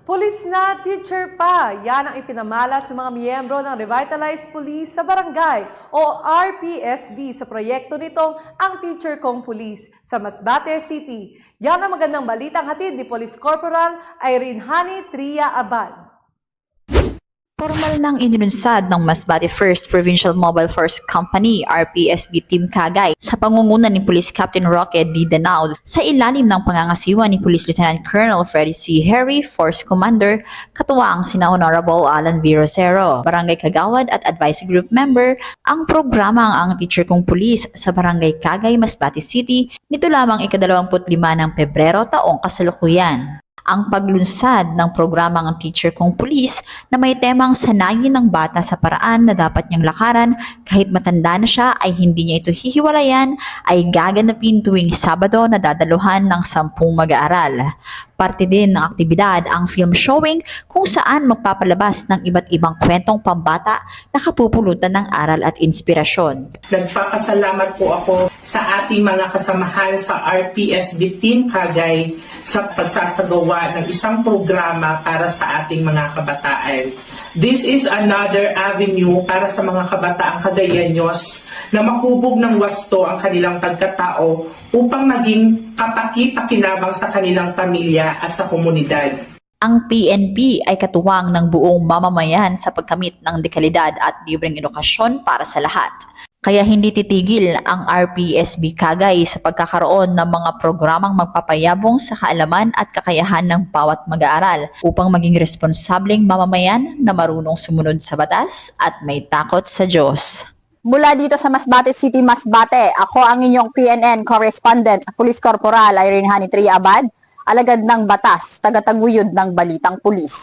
Pulis na teacher pa. Yan ang ipinamala sa mga miyembro ng Revitalized Police sa Barangay o RPSB sa proyekto nitong Ang Teacher Kong Police sa Masbate City. Yan ang magandang balitang hatid ni Police Corporal Irene Hani Tria Abad. Formal nang inilunsad ng Masbate 1st Provincial Mobile Force Company RPSB Team Kagay sa pangunguna ni Police Captain Roque D. Danao sa ilalim ng pangangasiwa ni Police Lieutenant Colonel Freddie C. Harry, Force Commander, katuwang sina Honorable Alan V. Rosero, Barangay Kagawad at Advisory Group Member, ang programang ang Teacher Kong Police sa Barangay Kagay, Masbate City nito lamang ika-25 ng Pebrero taong kasalukuyan ang paglunsad ng programang ang Teacher Kong Police na may temang sanayin ng bata sa paraan na dapat niyang lakaran kahit matanda na siya ay hindi niya ito hihiwalayan ay gaganapin tuwing Sabado na dadaluhan ng sampung mag-aaral. Parte din ng aktibidad ang film showing kung saan magpapalabas ng iba't ibang kwentong pambata na kapupulutan ng aral at inspirasyon. Nagpapasalamat po ako sa ating mga kasamahan sa RPSB Team Kagay sa pagsasagawa ng isang programa para sa ating mga kabataan. This is another avenue para sa mga kabataang Cagayanyos na mahubog ng wasto ang kanilang pagkatao upang maging kapaki-pakinabang sa kanilang pamilya at sa komunidad. Ang PNP ay katuwang ng buong mamamayan sa pagkamit ng dekalidad at libreng edukasyon para sa lahat. Kaya hindi titigil ang RPSB Kagay sa pagkakaroon ng mga programang magpapayabong sa kaalaman at kakayahan ng bawat mag-aaral upang maging responsableng mamamayan na marunong sumunod sa batas at may takot sa Diyos. Mula dito sa Masbate City, Masbate, ako ang inyong PNN correspondent, Police Corporal Irene Hanitri Abad, alagad ng batas, tagataguyod ng balitang pulis.